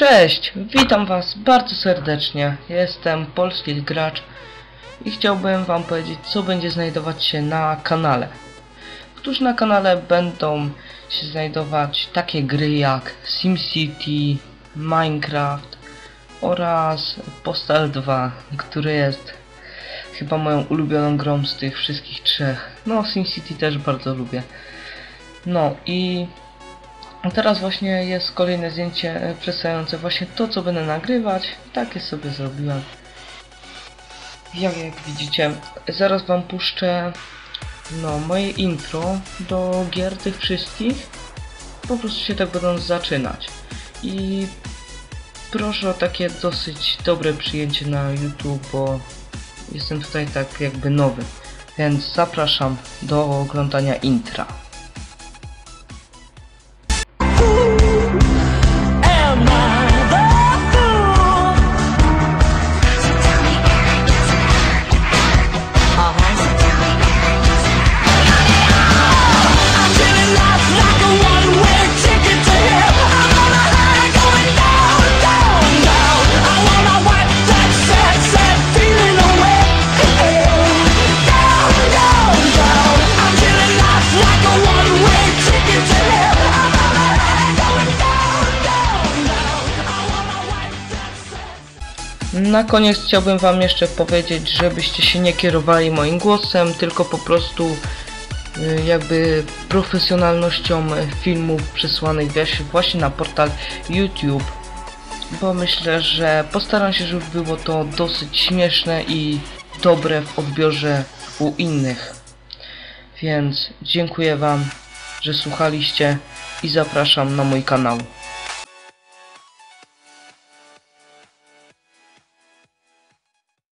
Cześć, witam was bardzo serdecznie. Jestem polski gracz i chciałbym wam powiedzieć, co będzie znajdować się na kanale. Otóż na kanale będą się znajdować takie gry jak SimCity, Minecraft oraz Postal 2, który jest chyba moją ulubioną grą z tych wszystkich trzech. No, SimCity też bardzo lubię. No i teraz właśnie jest kolejne zdjęcie e, przedstawiające właśnie to, co będę nagrywać. Takie sobie zrobiłem. Jak, jak widzicie, zaraz wam puszczę no, moje intro do gier tych wszystkich. Po prostu się tak będą zaczynać. I proszę o takie dosyć dobre przyjęcie na YouTube, bo jestem tutaj tak jakby nowy. Więc zapraszam do oglądania intra. Na koniec chciałbym wam jeszcze powiedzieć, żebyście się nie kierowali moim głosem, tylko po prostu y, jakby profesjonalnością y, filmów przesłanych właśnie na portal YouTube. Bo myślę, że postaram się, żeby było to dosyć śmieszne i dobre w odbiorze u innych. Więc dziękuję wam, że słuchaliście i zapraszam na mój kanał.